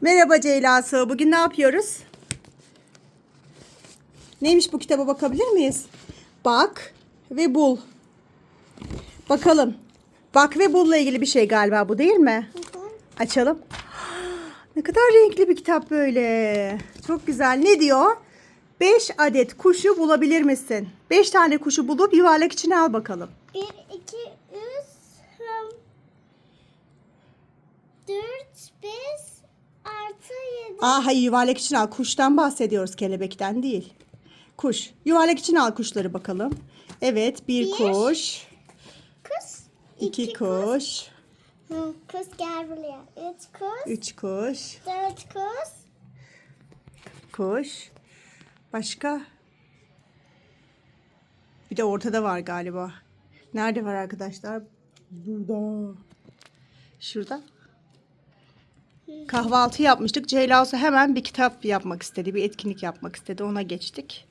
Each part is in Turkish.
Merhaba Ceyla Su. Bugün ne yapıyoruz? Neymiş bu kitaba bakabilir miyiz? Bak ve bul. Bakalım. Bak ve bulla ilgili bir şey galiba bu değil mi? Açalım. Ne kadar renkli bir kitap böyle. Çok güzel. Ne diyor? 5 adet kuşu bulabilir misin? 5 tane kuşu bulup yuvarlak içine al bakalım. 1, 2, 3, 4, 5, artı 7. Aa hayır yuvarlak için al. Kuştan bahsediyoruz kelebekten değil. Kuş. Yuvarlak için al kuşları bakalım. Evet bir Bir. kuş. Kız. iki kuş. Hı, Kız gel buraya. 3 kız. Üç kuş. 4 kız. Kuş. Başka? Bir de ortada var galiba. Nerede var arkadaşlar? Burada. Şurada. Kahvaltı yapmıştık. Ceyla Su hemen bir kitap yapmak istedi. Bir etkinlik yapmak istedi. Ona geçtik.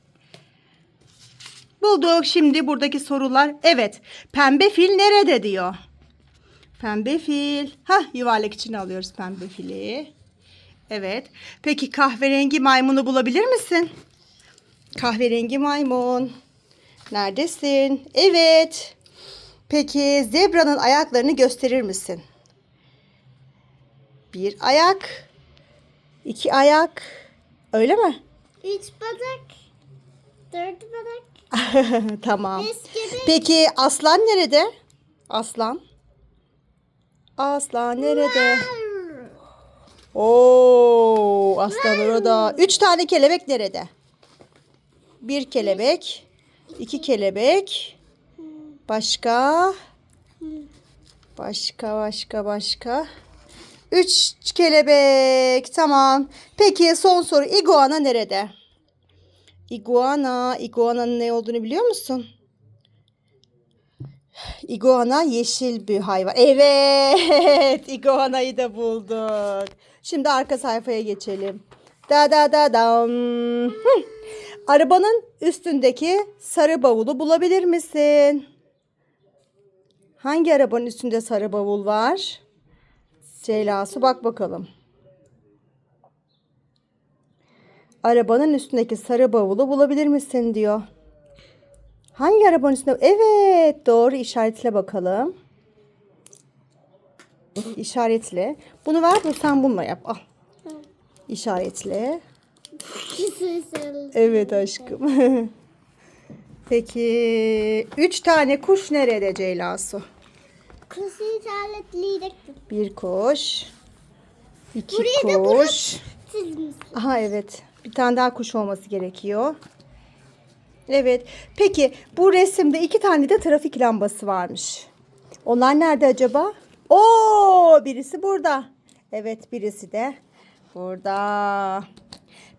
Bulduk. Şimdi buradaki sorular. Evet. Pembe fil nerede diyor. Pembe fil. Hah yuvarlak içine alıyoruz pembe fili. Evet. Peki kahverengi maymunu bulabilir misin? Kahverengi maymun. Neredesin? Evet. Peki zebranın ayaklarını gösterir misin? Bir ayak. iki ayak. Öyle mi? 3 badak. 4 badak. tamam. 5 gibi. Peki aslan nerede? Aslan. Aslan nerede? Oo, aslan orada. Üç tane kelebek nerede? Bir kelebek, iki kelebek. Başka? Başka, başka, başka. Üç kelebek. Tamam. Peki son soru. Iguana nerede? Iguana. Iguana'nın ne olduğunu biliyor musun? Iguana yeşil bir hayvan. Evet, iguanayı da bulduk. Şimdi arka sayfaya geçelim. Da da da dam. Arabanın üstündeki sarı bavulu bulabilir misin? Hangi arabanın üstünde sarı bavul var? Ceyla'sı bak bakalım. Arabanın üstündeki sarı bavulu bulabilir misin diyor. Hangi arabanın üstünde? Evet doğru işaretle bakalım. İşaretle. Bunu ver bu sen bununla yap. Al. İşaretle. Evet aşkım. Peki üç tane kuş nerede Ceylasu? Kız işaretliydik. Bir kuş. iki Buraya da. Siz misiniz? Aha evet. Bir tane daha kuş olması gerekiyor. Evet. Peki bu resimde iki tane de trafik lambası varmış. Onlar nerede acaba? Oo, birisi burada. Evet, birisi de burada.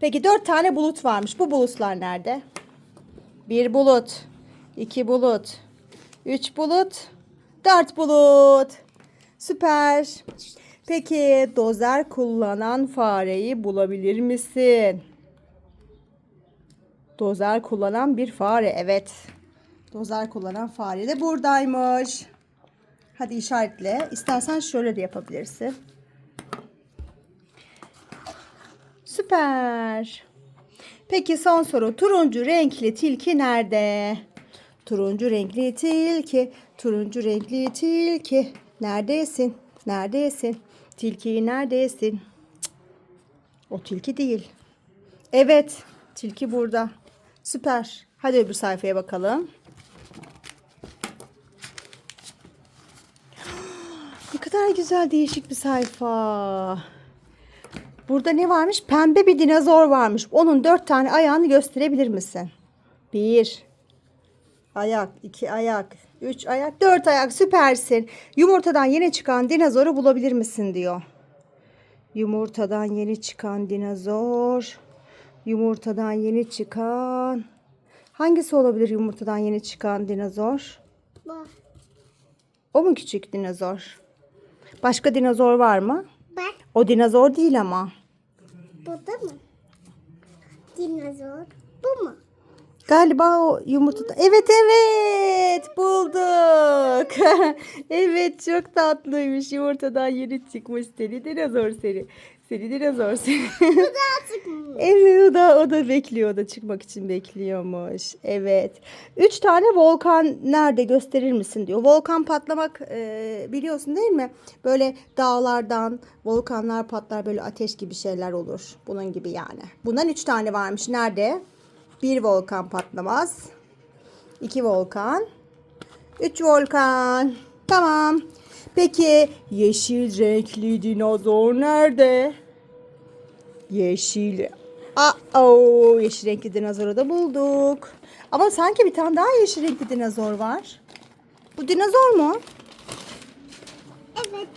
Peki dört tane bulut varmış. Bu bulutlar nerede? Bir bulut, iki bulut, üç bulut, dört bulut. Süper. Peki dozer kullanan fareyi bulabilir misin? Dozer kullanan bir fare. Evet. Dozer kullanan fare de buradaymış. Hadi işaretle. İstersen şöyle de yapabilirsin. Süper. Peki son soru. Turuncu renkli tilki nerede? Turuncu renkli tilki, turuncu renkli tilki. Neredesin? Neredesin? Tilki neredesin? Cık. O tilki değil. Evet, tilki burada. Süper. Hadi öbür sayfaya bakalım. Ne kadar güzel değişik bir sayfa. Burada ne varmış? Pembe bir dinozor varmış. Onun dört tane ayağını gösterebilir misin? Bir. Ayak, iki ayak, üç ayak, dört ayak. Süpersin. Yumurtadan yeni çıkan dinozoru bulabilir misin diyor. Yumurtadan yeni çıkan dinozor. Yumurtadan yeni çıkan. Hangisi olabilir yumurtadan yeni çıkan dinozor? Bak. O mu küçük dinozor? Başka dinozor var mı? Bak. O dinozor değil ama. Burada mı? Dinozor. Bu mu? Galiba o yumurta. Evet evet bulduk. evet çok tatlıymış. Yumurtadan yeni çıkmış seni dinozor seni. Seni dinozor seni. Artık mı? evet o da, o da bekliyor. O da çıkmak için bekliyormuş. Evet. Üç tane volkan nerede gösterir misin diyor. Volkan patlamak e, biliyorsun değil mi? Böyle dağlardan volkanlar patlar böyle ateş gibi şeyler olur. Bunun gibi yani. Bundan üç tane varmış. Nerede? Bir volkan patlamaz. İki volkan. Üç volkan. Tamam. Peki yeşil renkli dinozor nerede? Yeşil. Aa, oo, yeşil renkli dinozoru da bulduk. Ama sanki bir tane daha yeşil renkli dinozor var. Bu dinozor mu? Evet.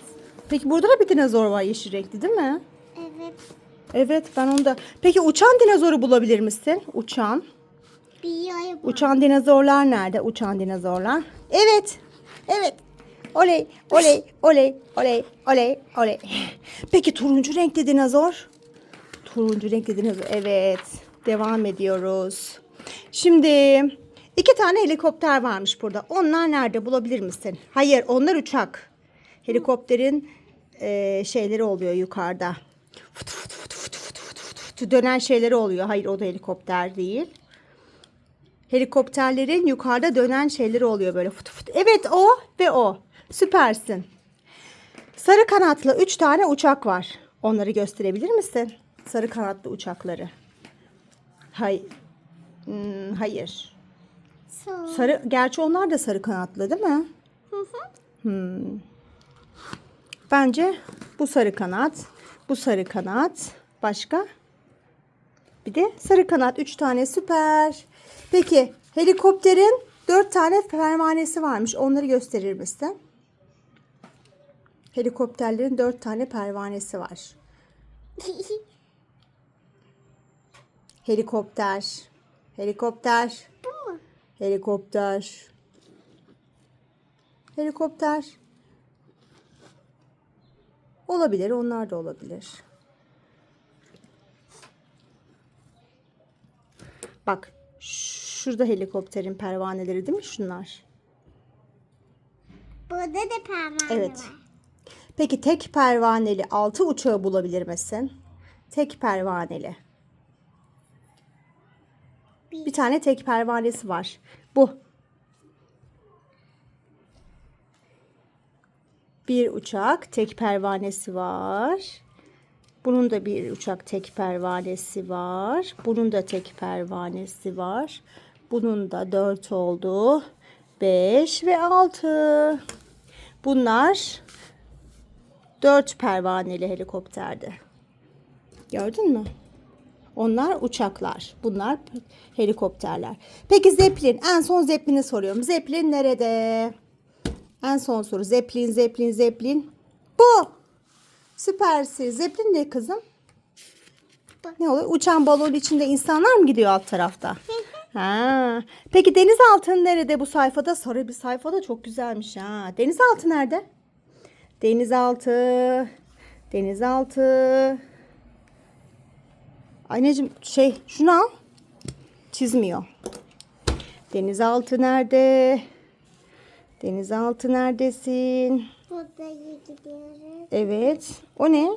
Peki burada da bir dinozor var yeşil renkli değil mi? Evet. Evet ben onu da. Peki uçan dinozoru bulabilir misin? Uçan. Biliyorum. Uçan dinozorlar nerede? Uçan dinozorlar. Evet. Evet. Oley, oley, oley, oley, oley, oley. Peki turuncu renkli dinozor? Turuncu renkli dinozor. Evet. Devam ediyoruz. Şimdi iki tane helikopter varmış burada. Onlar nerede bulabilir misin? Hayır, onlar uçak. Helikopterin eee, şeyleri oluyor yukarıda. Fıt dönen şeyleri oluyor. Hayır, o da helikopter değil. Helikopterlerin yukarıda dönen şeyleri oluyor böyle fıt fıt. Evet o ve o. Süpersin. Sarı kanatlı 3 tane uçak var. Onları gösterebilir misin? Sarı kanatlı uçakları. Hayır. Hmm, hayır. So. Sarı, gerçi onlar da sarı kanatlı değil mi? Hı hı. Bence bu sarı kanat, bu sarı kanat. Başka? Bir de sarı kanat. Üç tane süper. Peki helikopterin dört tane pervanesi varmış. Onları gösterir misin? Helikopterlerin dört tane pervanesi var. Helikopter. Helikopter. Bu mu? Helikopter. Helikopter. Olabilir, onlar da olabilir. Bak, şurada helikopterin pervaneleri değil mi şunlar? Burada da parmağım Evet. var. Peki tek pervaneli altı uçağı bulabilir misin? Tek pervaneli. Bir tane tek pervanesi var. Bu. Bir uçak tek pervanesi var. Bunun da bir uçak tek pervanesi var. Bunun da tek pervanesi var. Bunun da dört oldu. Beş ve altı. Bunlar dört pervaneli helikopterdi. Gördün mü? Onlar uçaklar. Bunlar helikopterler. Peki Zeppelin. En son Zeppelin'i soruyorum. Zeppelin nerede? En son soru. Zeppelin, Zeppelin, Zeppelin. Bu. Süpersin. Zeppelin ne kızım? Ne oluyor? Uçan balon içinde insanlar mı gidiyor alt tarafta? Ha. Peki denizaltı nerede bu sayfada? Sarı bir sayfada çok güzelmiş ha. Denizaltı nerede? Denizaltı. Denizaltı. Anneciğim şey şunu al. Çizmiyor. Denizaltı nerede? Denizaltı neredesin? Burada gidiyoruz. Evet. O ne?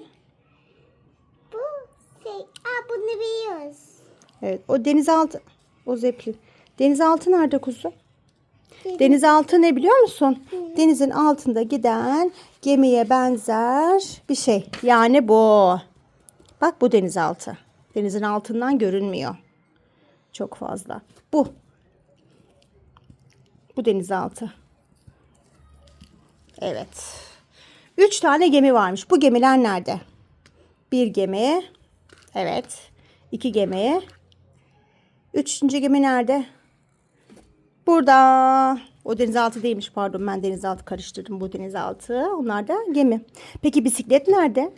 Bu şey. Aa bunu biliyoruz. Evet. O denizaltı. O zeplin. Denizaltı nerede kuzu? Denizaltı ne biliyor musun? Denizin altında giden gemiye benzer bir şey. Yani bu. Bak bu denizaltı. Denizin altından görünmüyor. Çok fazla. Bu. Bu denizaltı. Evet. Üç tane gemi varmış. Bu gemiler nerede? Bir gemi. Evet. İki gemi. Üçüncü gemi nerede? Burada. O denizaltı değilmiş pardon ben denizaltı karıştırdım bu denizaltı. Onlar da gemi. Peki bisiklet nerede?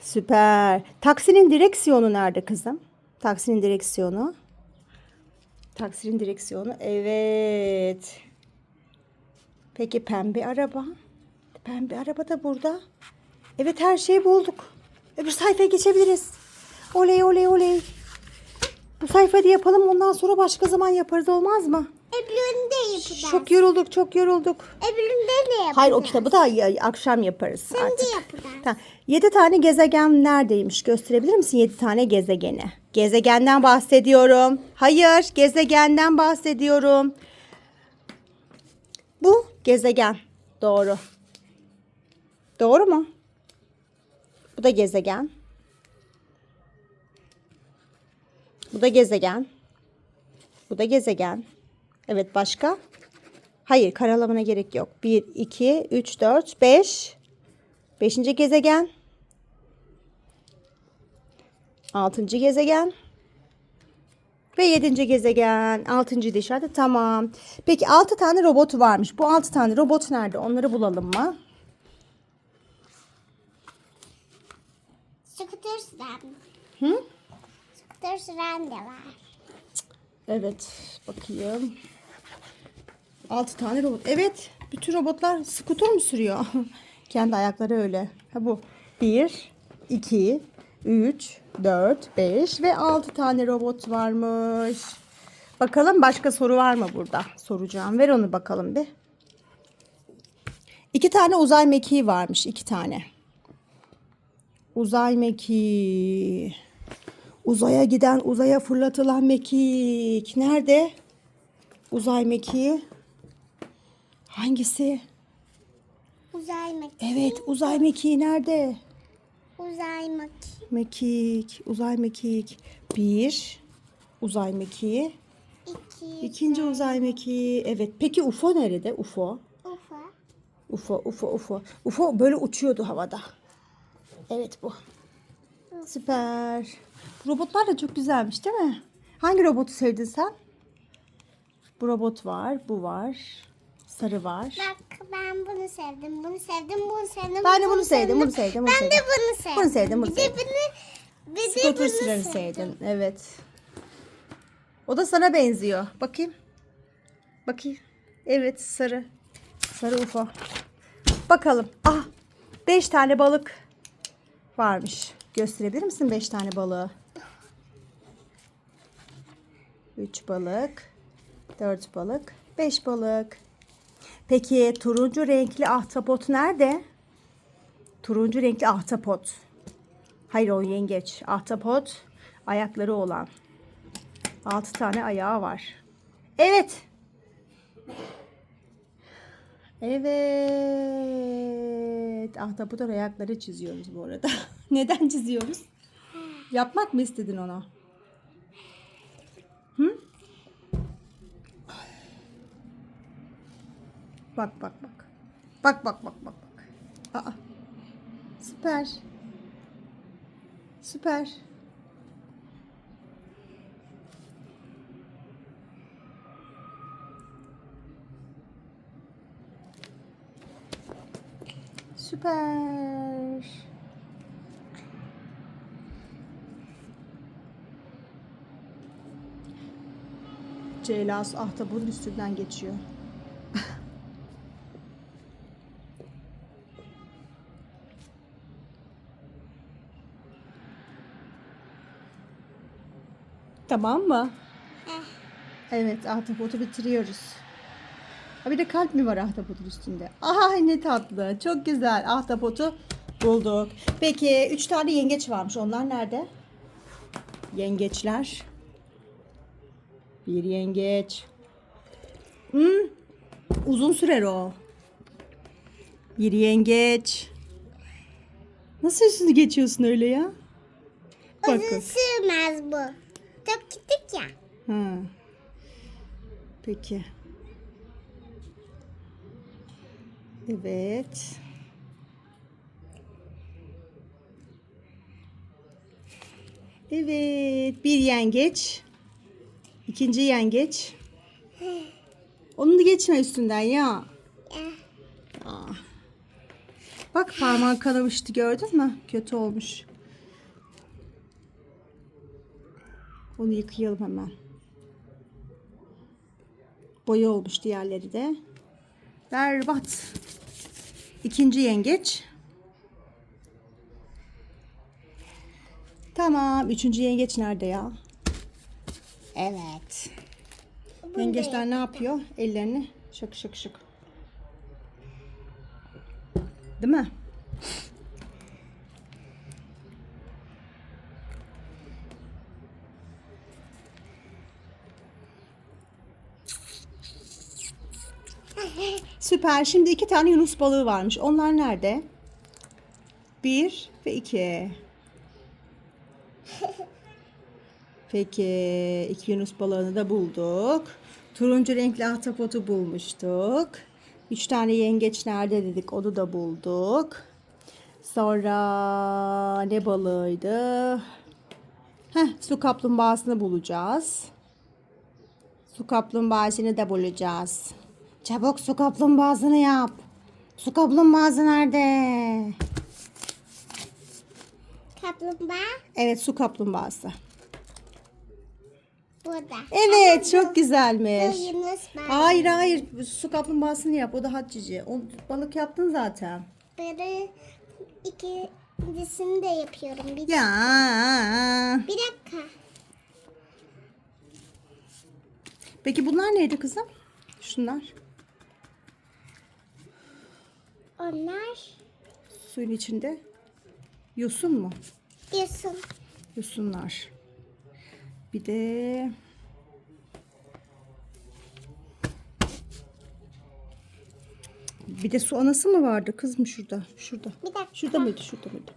Süper. Taksinin direksiyonu nerede kızım? Taksinin direksiyonu. Taksinin direksiyonu. Evet. Peki pembe araba? Pembe araba da burada. Evet her şeyi bulduk. Öbür sayfaya geçebiliriz. Oley oley oley. Bu sayfayı da yapalım ondan sonra başka zaman yaparız olmaz mı? Öbürünü de yapacağız. Çok yorulduk çok yorulduk. Öbüründe de yapacağız. Hayır o kitabı da akşam yaparız Şimdi artık. yapacağız. Tamam. 7 tane gezegen neredeymiş? Gösterebilir misin 7 tane gezegeni? Gezegenden bahsediyorum. Hayır, gezegenden bahsediyorum. Bu gezegen. Doğru. Doğru mu? Bu da gezegen. Bu da gezegen. Bu da gezegen. Evet başka? Hayır karalamana gerek yok. 1, 2, 3, 4, 5. Beşinci gezegen. Altıncı gezegen. Ve yedinci gezegen. Altıncı da işareti. Tamam. Peki altı tane robotu varmış. Bu altı tane robot nerede? Onları bulalım mı? Scooter Sren. Hı? Scooter Sren de var. Evet. Bakayım. Altı tane robot. Evet. Bütün robotlar skuter mu sürüyor? Kendi ayakları öyle. Ha bu. Bir, iki, üç, dört, beş ve altı tane robot varmış. Bakalım başka soru var mı burada? Soracağım. Ver onu bakalım bir. İki tane uzay mekiği varmış. iki tane. Uzay mekiği. Uzaya giden, uzaya fırlatılan mekik. Nerede? Uzay mekiği. Hangisi? Uzay mekiği. Evet, uzay mekiği nerede? Uzay mekiği. Mekik, uzay mekik. Bir, uzay mekiği. İki. İkinci uzay mekiği. Evet, peki UFO nerede? UFO. Ufa. UFO, UFO, UFO. UFO böyle uçuyordu havada. Evet bu. Süper. Robotlar da çok güzelmiş değil mi? Hangi robotu sevdin sen? Bu robot var, bu var. Sarı var. Bak ben bunu sevdim, bunu sevdim, bunu sevdim. Ben de bunu sevdim, bunu sevdim, bunu ben sevdim. de bunu sevdim. Bunu sevdim, bunu bir de sevdim. bunu, bir de Scooter bunu sevdim. sevdin. Evet. O da sana benziyor. Bakayım. Bakayım. Evet sarı. Sarı UFO. Bakalım. Ah. Beş tane balık varmış. Gösterebilir misin beş tane balığı? Üç balık. Dört balık. Beş balık. Peki turuncu renkli ahtapot nerede? Turuncu renkli ahtapot. Hayır o yengeç. Ahtapot ayakları olan. Altı tane ayağı var. Evet. Evet. Ahtapotun ayakları çiziyoruz bu arada. Neden çiziyoruz? Yapmak mı istedin onu? Bak bak bak. Bak bak bak bak bak. Aa. Süper. Süper. Süper. Ceylas ahtapotun üstünden geçiyor. Tamam mı? Evet ahtapotu bitiriyoruz. Ha bir de kalp mi var ahtapotun üstünde? Ay ne tatlı. Çok güzel. Ahtapotu bulduk. Peki üç tane yengeç varmış. Onlar nerede? Yengeçler. Bir yengeç. Hmm, uzun sürer o. Bir yengeç. Nasıl üstünü geçiyorsun öyle ya? Bak. Uzun sürmez bu. Çok küçük ya. Ha. Peki. Evet. Evet. Bir yengeç. İkinci yengeç. Onu da geçme üstünden ya. Aa. Bak parmağın kanamıştı gördün mü? Kötü olmuş. Onu yıkayalım hemen. Boya olmuş diğerleri de. Berbat. İkinci yengeç. Tamam. Üçüncü yengeç nerede ya? Evet. Bunu Yengeçler ne yapıyor? Ellerini şık şık şık. Değil mi? Süper. Şimdi iki tane yunus balığı varmış. Onlar nerede? Bir ve iki. Peki iki yunus balığını da bulduk. Turuncu renkli ahtapotu bulmuştuk. Üç tane yengeç nerede dedik onu da bulduk. Sonra ne balığıydı? Heh, su kaplumbağasını bulacağız. Su kaplumbağasını da bulacağız. Çabuk su kaplumbağasını yap. Su kaplumbağası nerede? Kaplumbağa Evet su kaplumbağası. burada. Evet çok Bu güzelmiş. Yunus balığı. Hayır hayır su kaplumbağasını yap o daha cici. O balık yaptın zaten. İkincisini de yapıyorum. Bir, Ya. bir dakika. Peki bunlar neydi kızım? Şunlar. Onlar Suyun içinde. Yosun mu? yosun. Yosunlar. Bir de Bir de su anası mı vardı kız mı şurada? Şurada. Bir dakika. Şurada mıydı? Şurada mıydı?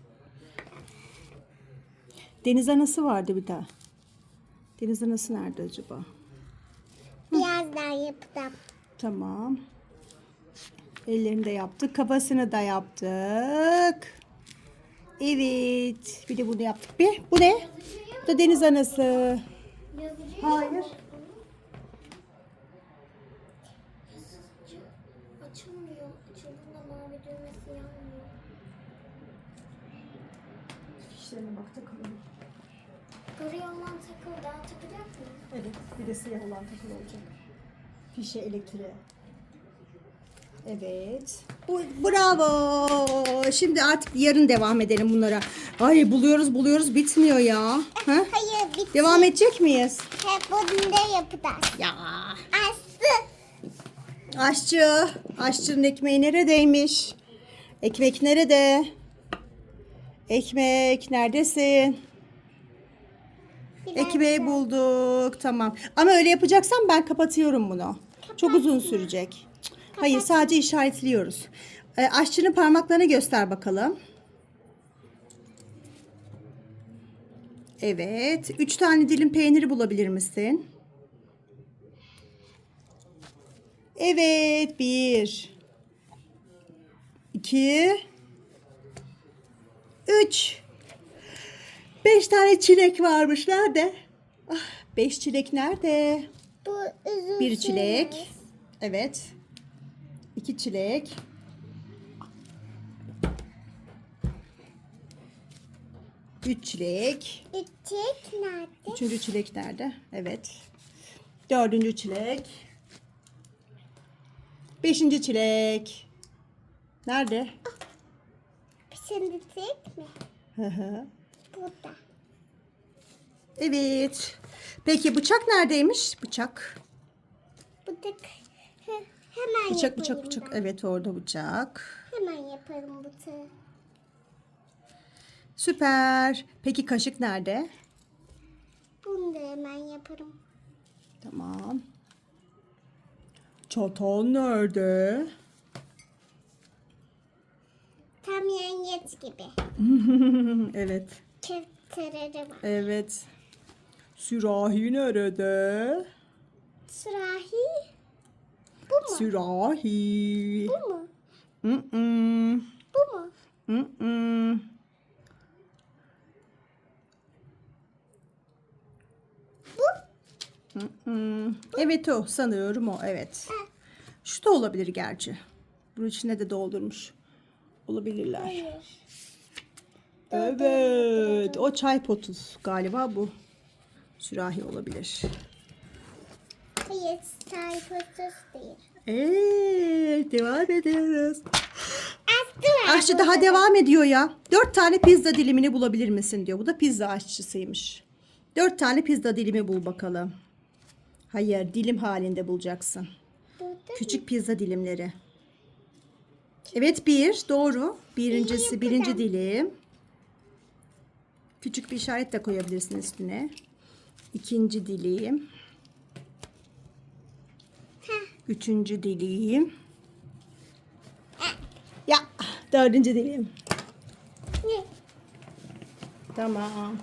Deniz anası vardı bir daha. Deniz anası nerede acaba? Biraz daha yapacağım. Tamam. Ellerini de yaptık. Kafasını da yaptık. Evet. Bir de bunu yaptık. Bir. Bu ne? Bu da deniz anası. Hayır. Açılmıyor. Açıldığında mavi düğmesi yanmıyor. Fişlerine bak takalım. Buraya olan takıl daha takacak mı? Evet. Bir de siyah olan takılı olacak. Fişe elektriğe. Evet. Bu, bravo. Şimdi artık yarın devam edelim bunlara. Ay buluyoruz buluyoruz bitmiyor ya. Ha? Hayır bitti. Devam edecek miyiz? Hep bunu yapacağız. Ya. Aslı. Aşçı. Aşçının ekmeği neredeymiş? Ekmek nerede? Ekmek neredesin? Bir Ekmeği bulduk. Tamam. Ama öyle yapacaksan ben kapatıyorum bunu. Çok uzun sürecek. Hayır sadece işaretliyoruz. Ee, aşçının parmaklarını göster bakalım. Evet. Üç tane dilim peyniri bulabilir misin? Evet. Bir. iki, Üç. Beş tane çilek varmış. Nerede? Ah, beş çilek nerede? Bu üzüm Bir çilek. Evet. İki çilek. Üç çilek. Üçük nerede? Üçüncü çilek nerede? Evet. Dördüncü çilek. Beşinci çilek. Nerede? Şimdi tek mi? Hı hı. Burada. evet. Peki bıçak neredeymiş? Bıçak. Bıdık. Hemen Bıçak bıçak bıçak. ben. Evet orada bıçak. Hemen yaparım bıtığı. Süper. Peki kaşık nerede? Bunu da hemen yaparım. Tamam. Çatal nerede? Tam yengeç gibi. evet. Köfteleri var. Evet. Sürahi nerede? Sürahi. Bu mu? Sürahi. Bu mu? Mm-mm. Bu mu? Mm-mm. Bu? Mm-mm. Evet o sanıyorum o evet. Ha, Şu da olabilir gerçi. Bunun içine de doldurmuş. Olabilirler. hayır. Evet. O çay potu galiba bu. Sürahi olabilir. Hayır, sayfasız değil. Evet. Devam ediyoruz. Var. Aşçı daha devam ediyor ya. Dört tane pizza dilimini bulabilir misin diyor. Bu da pizza aşçısıymış. Dört tane pizza dilimi bul bakalım. Hayır, dilim halinde bulacaksın. Burada Küçük pizza dilimleri. Evet bir, doğru. Birincisi, birinci dilim. Küçük bir işaret de koyabilirsin üstüne. İkinci dilim. Üçüncü dilim. Ya, dördüncü. Ne? Tamam.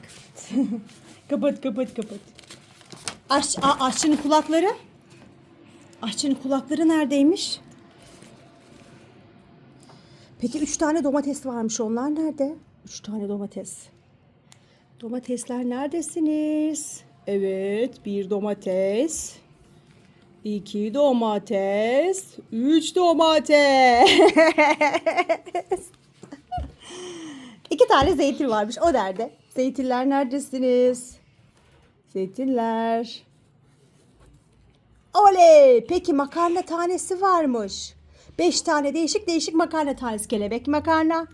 kapat kapat kapat. Aş, a, aşçının kulakları. Aşçının kulakları neredeymiş? Peki üç tane domates varmış. Onlar nerede? Üç tane domates. Domatesler neredesiniz? Evet, bir domates. İki domates. Üç domates. İki tane zeytin varmış. O nerede? Zeytinler neredesiniz? Zeytinler. Oley! Peki makarna tanesi varmış. Beş tane değişik değişik makarna tanesi. Kelebek makarna,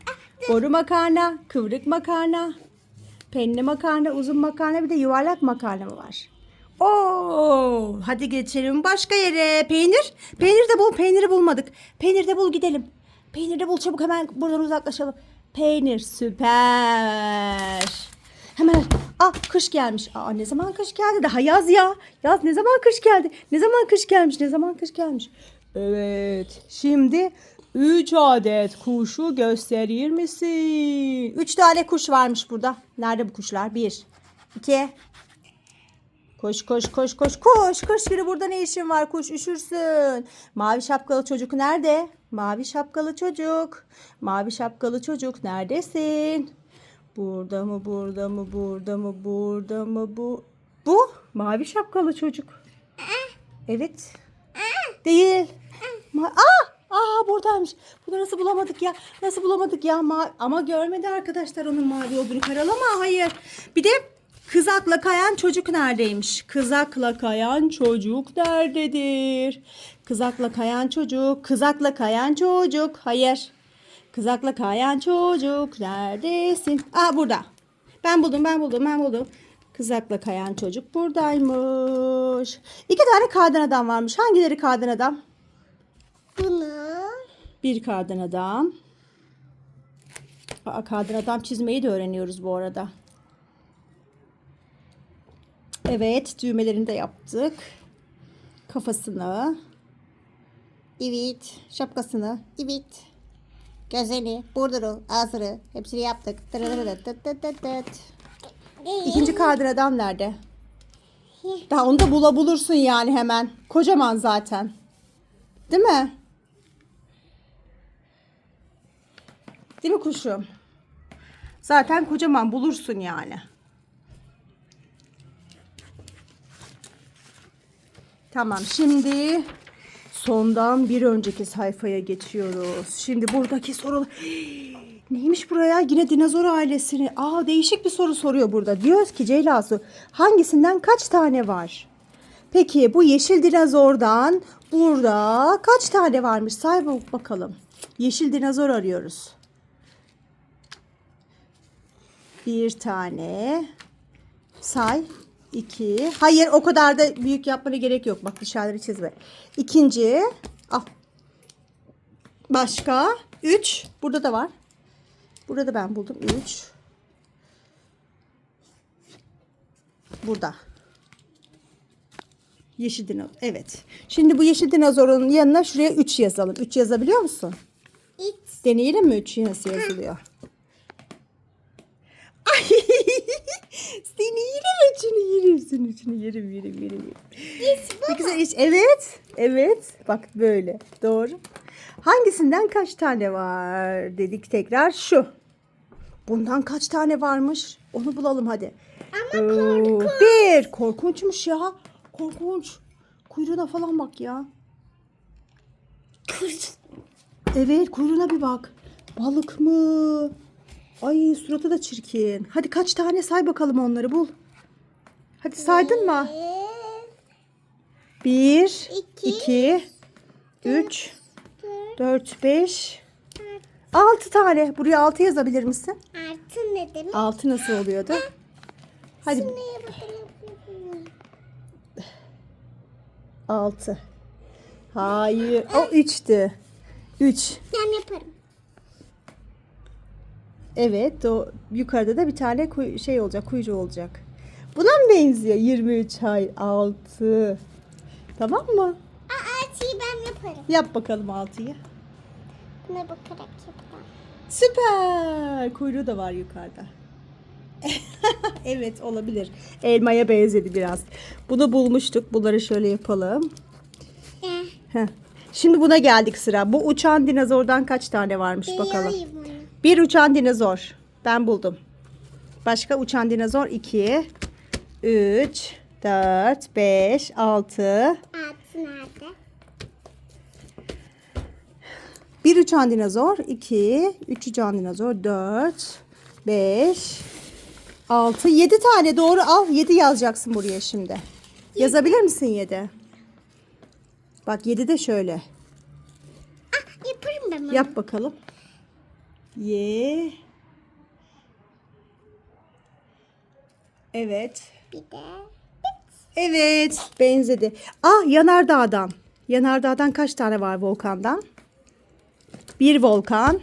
boru makarna, kıvrık makarna, penli makarna, uzun makarna bir de yuvarlak makarna mı var? Oo, hadi geçelim başka yere. Peynir. Peynir de bul. Peyniri bulmadık. Peynir de bul gidelim. Peynir de bul çabuk hemen buradan uzaklaşalım. Peynir süper. Hemen. Aa kış gelmiş. Aa ne zaman kış geldi? Daha yaz ya. Yaz ne zaman kış geldi? Ne zaman kış gelmiş? Ne zaman kış gelmiş? Evet. Şimdi 3 adet kuşu gösterir misin? 3 tane kuş varmış burada. Nerede bu kuşlar? 1 2 Koş koş koş koş koş koş biri burada ne işin var kuş üşürsün. Mavi şapkalı çocuk nerede? Mavi şapkalı çocuk. Mavi şapkalı çocuk neredesin? Burada mı burada mı burada mı burada mı bu? Bu mavi şapkalı çocuk. Evet. Değil. Ma Aa! Aa buradaymış. Bunu nasıl bulamadık ya? Nasıl bulamadık ya? Ma Ama görmedi arkadaşlar onun mavi olduğunu. Karalama hayır. Bir de kızakla kayan çocuk neredeymiş? Kızakla kayan çocuk nerededir? Kızakla kayan çocuk. Kızakla kayan çocuk. Hayır. Kızakla kayan çocuk neredesin? Aa burada. Ben buldum ben buldum ben buldum. Kızakla kayan çocuk buradaymış. İki tane kardan adam varmış. Hangileri kardan adam? Bunu. Bir kardan adam. Aa, kardan adam çizmeyi de öğreniyoruz bu arada. Evet, düğmelerini de yaptık. Kafasını. Evet, şapkasını. Evet. Gözlerini, burnunu, ağzını hepsini yaptık. İkinci kardan adam nerede? Daha onu da bula bulursun yani hemen. Kocaman zaten. Değil mi? Değil mi kuşum? Zaten kocaman bulursun yani. Tamam şimdi sondan bir önceki sayfaya geçiyoruz. Şimdi buradaki soru neymiş buraya? Yine dinozor ailesini. Aa değişik bir soru soruyor burada. Diyoruz ki Ceylasu hangisinden kaç tane var? Peki bu yeşil dinozordan burada kaç tane varmış? Say bak- bakalım. Yeşil dinozor arıyoruz. Bir tane. Say. İki. Hayır o kadar da büyük yapmana gerek yok. Bak dışarıları çizme. İkinci. Al. Başka. Üç. Burada da var. Burada ben buldum. Üç. Burada. Yeşil dinozor. Evet. Şimdi bu yeşil dinozorun yanına şuraya 3 yazalım. 3 yazabiliyor musun? It. Deneyelim mi 3 nasıl yazılıyor? Ay! Seni yerim üçünü yerim. Seni üçünü yerim yerim yerim. yerim. Ne güzel iş. Evet. Evet. Bak böyle. Doğru. Hangisinden kaç tane var dedik tekrar. Şu. Bundan kaç tane varmış? Onu bulalım hadi. Ama Oo, Bir. Korkunçmuş ya. Korkunç. Kuyruğuna falan bak ya. Evet kuyruğuna bir bak. Balık mı? Ay suratı da çirkin. Hadi kaç tane say bakalım onları bul. Hadi saydın mı? Bir, İki, iki, üç, dört, beş, altı tane. Buraya altı yazabilir misin? Artı ne demek? Altı nasıl oluyordu? Hadi? 6. Hayır. O 3'tü. 3. Ben yaparım. Evet. O yukarıda da bir tane kuy- şey olacak. Kuyruğu olacak. Buna mı benziyor? 23 hay 6. Tamam mı? Aa çiğ ben yaparım. Yap bakalım 6'yı. Buna bakarak yapacağım. Süper. Kuyruğu da var yukarıda. evet olabilir. Elmaya benzedi biraz. Bunu bulmuştuk. Bunları şöyle yapalım. Eh, Heh. Şimdi buna geldik sıra. Bu uçan dinozordan kaç tane varmış bakalım. bunu. Bir uçan dinozor. Ben buldum. Başka uçan dinozor 2, 3, 4, 5, 6. Altı nerede? Bir uçan dinozor 2, 3 uçan dinozor 4, 5, 6, 7 tane doğru al. 7 yazacaksın buraya şimdi. Yazabilir misin 7? Bak 7 de şöyle. Ah yaparım ben bunu. Yap bakalım. Ye. Evet. Bir de. Evet. Benzedi. Ah yanardağdan. Yanardağdan kaç tane var volkandan? Bir volkan.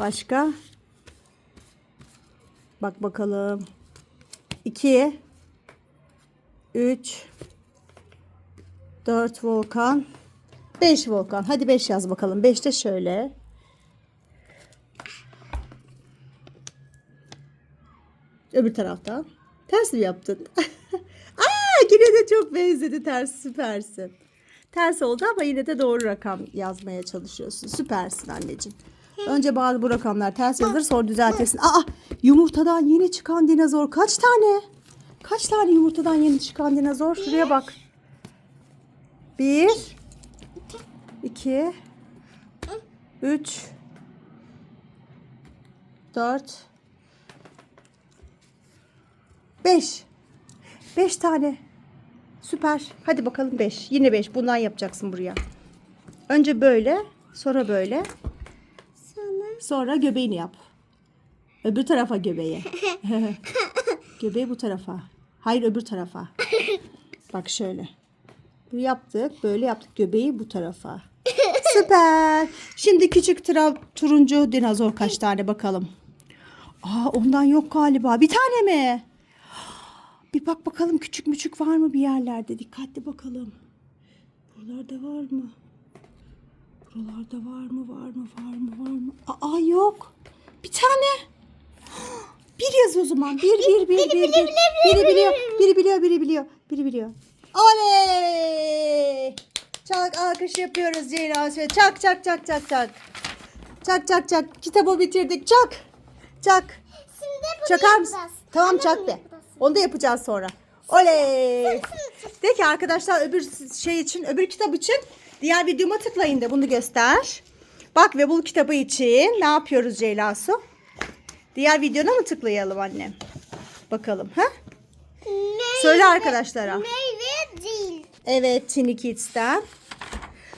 Başka? Bak bakalım. İki. Üç. Dört volkan. Beş volkan. Hadi beş yaz bakalım. Beş de şöyle. Öbür taraftan. Ters mi yaptın? Aa yine de çok benzedi ters süpersin. Ters oldu ama yine de doğru rakam yazmaya çalışıyorsun. Süpersin anneciğim. Önce bazı bu rakamlar ters yazılır sonra düzeltirsin. Aa yumurtadan yeni çıkan dinozor kaç tane? Kaç tane yumurtadan yeni çıkan dinozor? Şuraya bak. Bir, iki, üç, dört, beş. Beş tane. Süper. Hadi bakalım beş. Yine beş. Bundan yapacaksın buraya. Önce böyle. Sonra böyle. Sonra. Sonra göbeğini yap. Öbür tarafa göbeği. Göbeği bu tarafa. Hayır öbür tarafa. Bak şöyle. Bu yaptık. Böyle yaptık. Göbeği bu tarafa. Süper. Şimdi küçük tra- turuncu dinozor kaç tane bakalım. Aa ondan yok galiba. Bir tane mi? Bir bak bakalım küçük müçük var mı bir yerlerde. Dikkatli bakalım. Buralarda var mı? Buralarda var mı? Var mı? Var mı? Var mı? Aa yok. Bir tane. Bir yaz o zaman. Bir, bir, bir, bir, bir. Biri biliyor, biri biliyor, biri biliyor, biri biliyor. Oley! Çak alkış yapıyoruz Ceylan. Şöyle çak çak çak çak çak. Çak çak çak. Kitabı bitirdik. Çak. Çak. Şimdi bunu Çakar mısın? yapacağız. Tamam Annem çak de. Onu da yapacağız sonra. Oley. De ki arkadaşlar öbür şey için, öbür kitap için diğer videoma tıklayın da bunu göster. Bak ve bul kitabı için ne yapıyoruz Ceylasu? Diğer videona mı tıklayalım annem? Bakalım ha? Meyve- Söyle arkadaşlara. Meyve değil. Evet Tiny Kids'ten.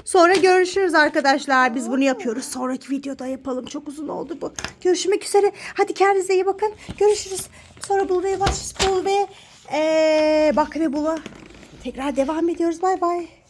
Sonra görüşürüz arkadaşlar. Biz bunu yapıyoruz. Sonraki videoda yapalım. Çok uzun oldu bu. Görüşmek üzere. Hadi kendinize iyi bakın. Görüşürüz. Sonra bulmaya başlayacağız. Bul ve ee, bak ve bula. Tekrar devam ediyoruz. Bay bay.